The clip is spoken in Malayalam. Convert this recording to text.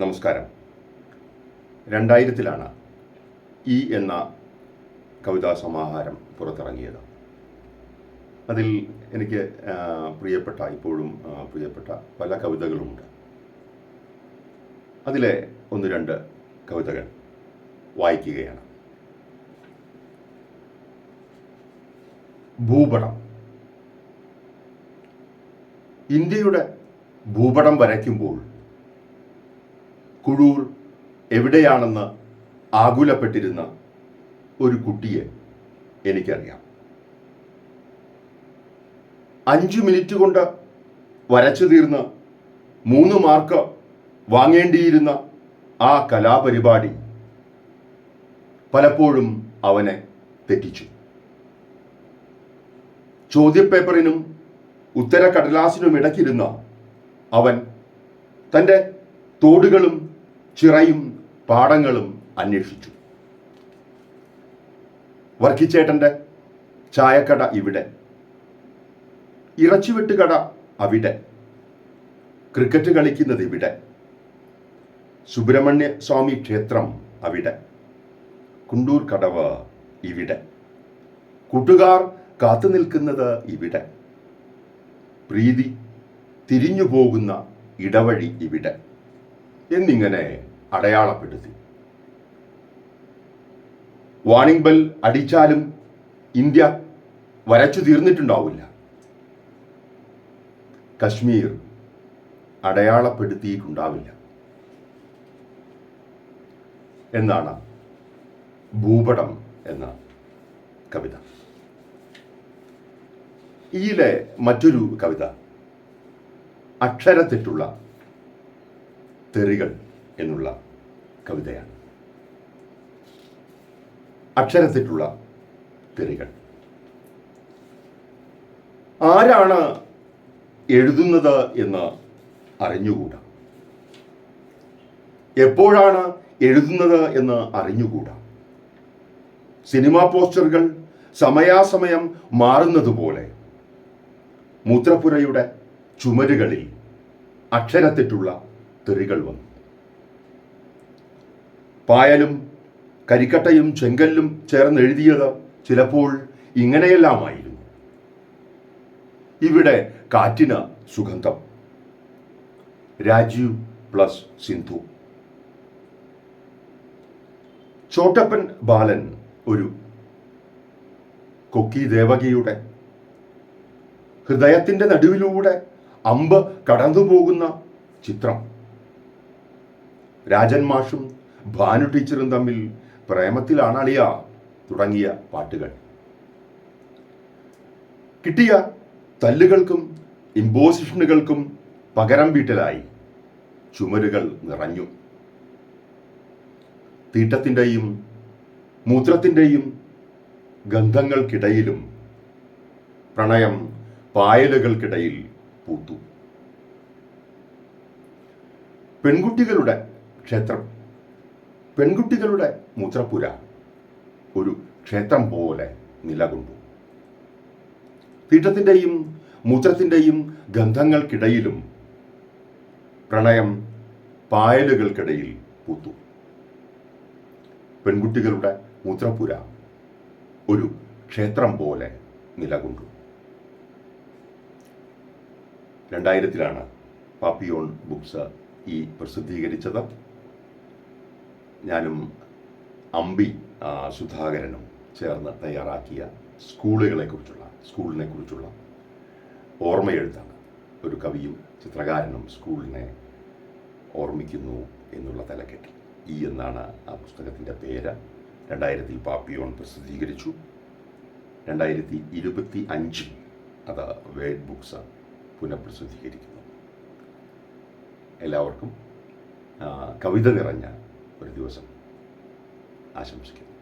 നമസ്കാരം. രണ്ടായിരത്തിലാണ് ഈ എന്ന കവിതാ സമാഹാരം പുറത്തിറങ്ങിയത്. അതിൽ എനിക്ക് പ്രിയപ്പെട്ട ഇപ്പോഴും പ്രിയപ്പെട്ട പല കവിതകളുമുണ്ട് അതിലെ ഒന്ന് രണ്ട് കവിതകൾ വായിക്കുകയാണ്. ഭൂപടം. ഇന്ത്യയുടെ ഭൂപടം വരയ്ക്കുമ്പോൾ കുഴൂർ എവിടെയാണെന്ന് ആകുലപ്പെട്ടിരുന്ന ഒരു കുട്ടിയെ എനിക്കറിയാം. അഞ്ചു മിനിറ്റ് കൊണ്ട് വരച്ചു തീർന്ന് മൂന്ന് മാർക്ക് വാങ്ങേണ്ടിയിരുന്ന ആ കലാപരിപാടി പലപ്പോഴും അവനെ തെറ്റിച്ചു. ചോദ്യപേപ്പറിനും ഉത്തരക്കടലാസിനും ഇടയ്ക്കിരുന്ന അവൻ തന്റെ തോടുകളും ചിറയും പാടങ്ങളും അന്വേഷിച്ചു. വർക്കിച്ചേട്ടന്റെ ചായക്കട ഇവിടെ. ഇറച്ചിവെട്ടുകട അവിടെ. ക്രിക്കറ്റ് കളിക്കുന്നത് ഇവിടെ. സുബ്രഹ്മണ്യ സ്വാമി ക്ഷേത്രം അവിടെ. കുണ്ടൂർ കടവ് ഇവിടെ. കൂട്ടുകാർ കാത്തു നിൽക്കുന്നത് ഇവിടെ. പ്രീതി തിരിഞ്ഞു പോകുന്ന ഇടവഴി ഇവിടെ. എന്നിങ്ങനെ അടയാളപ്പെടുത്തി. വാണിംഗ് ബെൽ അടിച്ചാലും ഇന്ത്യ വരച്ചു തീർന്നിട്ടുണ്ടാവില്ല. കശ്മീർ അടയാളപ്പെടുത്തിയിട്ടുണ്ടാവില്ല. എന്നാണ് ഭൂപടം എന്ന കവിത. ഈയിലെ മറ്റൊരു കവിത. അക്ഷരത്തെറ്റുള്ള തെറികൾ എന്നുള്ള കവിതയാണ്. അക്ഷരത്തിട്ടുള്ള തെറികൾ. ആരാണ് എഴുതുന്നത് എന്ന് അറിഞ്ഞുകൂടാ? എപ്പോഴാണ് എഴുതുന്നത് എന്ന് അറിഞ്ഞുകൂടാ? സിനിമാ പോസ്റ്ററുകൾ സമയാസമയം മാറുന്നതുപോലെ മൂത്രപ്പുരയുടെ ചുമരുകളിൽ അക്ഷരത്തെറ്റുള്ള തെറികൾ വന്നു. പായലും കരിക്കട്ടയും ചെങ്കല്ലും ചേർന്ന് എഴുതിയത് ചിലപ്പോൾ ഇങ്ങനെയെല്ലാമായിരുന്നു. ഇവിടെ കാറ്റിന് സുഗന്ധം. രാജീവ് പ്ലസ് സിന്ധു. ചോട്ടപ്പൻ ബാലൻ ഒരു കൊക്കി ദേവകിയുടെ ഹൃദയത്തിന്റെ നടുവിലൂടെ അമ്പ് കടന്നു പോകുന്ന ചിത്രം. രാജൻ മാഷും ഭാനു ടീച്ചറും തമ്മിൽ പ്രേമത്തിലാണ് അളിയ തുടങ്ങിയ പാട്ടുകൾ. കിട്ടിയ തല്ലുകൾക്കും ഇമ്പോസിഷനുകൾക്കും പകരം വീട്ടലായി. ചുമരുകൾ നിറഞ്ഞു. തീട്ടത്തിന്റെയും മൂത്രത്തിന്റെയും ഗന്ധങ്ങൾക്കിടയിലും പ്രണയം പായലുകൾക്കിടയിൽ പൂത്തു. പെൺകുട്ടികളുടെ ക്ഷേത്രം. പെൺകുട്ടികളുടെ മൂത്രപ്പുര ഒരു ക്ഷേത്രം പോലെ നിലകൊണ്ടു. തീട്ടത്തിന്റെയും മൂത്രത്തിന്റെയും ഗന്ധങ്ങൾക്കിടയിലും പ്രണയം പായലുകൾക്കിടയിൽ പൂത്തു. പെൺകുട്ടികളുടെ മൂത്രപ്പുര ഒരു ക്ഷേത്രം പോലെ നിലകൊണ്ടു. രണ്ടായിരത്തിലാണ് പാപ്പിയോൺ ബുക്സ് ഈ പ്രസിദ്ധീകരിച്ചത്. ഞാനും അമ്പി സുധാകരനും ചേർന്ന് തയ്യാറാക്കിയ സ്കൂളുകളെക്കുറിച്ചുള്ള സ്കൂളിനെ കുറിച്ചുള്ള ഓർമ്മയെഴുത്താണ്. ഒരു കവിയും ചിത്രകാരനും സ്കൂളിനെ ഓർമ്മിക്കുന്നു എന്നുള്ള തലക്കെട്ടിൽ. ഈ എന്നാണ് ആ പുസ്തകത്തിന്റെ പേര്. രണ്ടായിരത്തിൽ പാപ്പിയോൺ പ്രസിദ്ധീകരിച്ചു. രണ്ടായിരത്തി ഇരുപത്തി അഞ്ചിൽ അത് വേഡ് ബുക്സ് പുനഃപ്രസിദ്ധീകരിക്കുന്നു. എല്ലാവർക്കും കവിത നിറഞ്ഞ maravilhosa. Haja-nos.